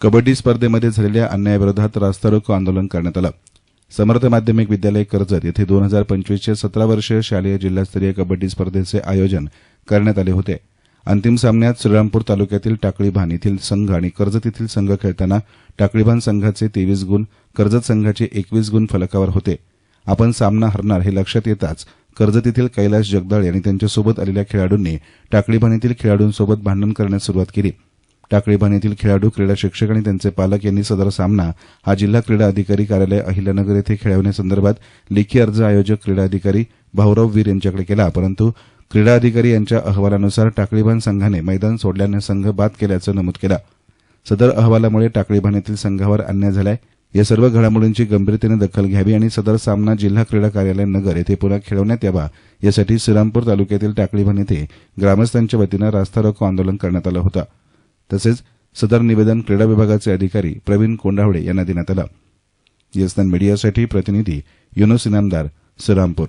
कबड्डी स्पर्धेमध्ये झालेल्या अन्यायाविरोधात रास्ता रोको आंदोलन करण्यात आलं. समर्थ माध्यमिक विद्यालय कर्जत येथे दोन हजार पंचवीसचे सतरा वर्षीय शालेय जिल्हास्तरीय कबड्डी स्पर्धेचे आयोजन करण्यात आले होते. अंतिम सामन्यात श्रीरामपूर तालुक्यातील टाकळीभान येथील संघ आणि कर्जत येथील संघ खेळताना टाकळीभान संघाचे तेवीस गुण कर्जत संघाचे एकवीस गुण फलकावर होते. आपण सामना हरणार हे लक्षात येताच कर्जत येथील कैलाश जगदाळे आणि त्यांच्यासोबत आलेल्या खेळाडूंनी टाकळीभान येथील खेळाडूंसोबत भांडण करण्यास सुरुवात केली. टाकळीभान येथील खेळाडू क्रीडा शिक्षक आणि त्यांचे पालक यांनी सदर सामना हा जिल्हा क्रीडा अधिकारी कार्यालय अहिल्यानगर येथे खेळवण्यासंदर्भात लेखी अर्ज आयोजक क्रीडा अधिकारी भाऊराव वीर यांच्याकडे केला. परंतु क्रीडा अधिकारी यांच्या अहवालानुसार टाकळीभान संघाने मैदान सोडल्याने संघ बाद केल्याचं नमूद केलं. सदर अहवालामुळे टाकळीभान येथील संघावर अन्याय झालाय. या सर्व घडामोडींची गंभीरतेने दखल घ्यावी आणि सदर सामना जिल्हा क्रीडा कार्यालय नगर येथे पुन्हा खेळवण्यात यावा. यासाठी श्रीरामपूर तालुक्यातील टाकळीभान येथे ग्रामस्थांच्या वतीनं रास्ता रोको आंदोलन करण्यात आलं होतं. तसेच सदर निवेदन क्रीडा विभागाचे अधिकारी प्रवीण कोंढावडे यांना देण्यात आलं. यस्तान मीडियासाठी प्रतिनिधी युनुस इनामदार श्रीरामपूर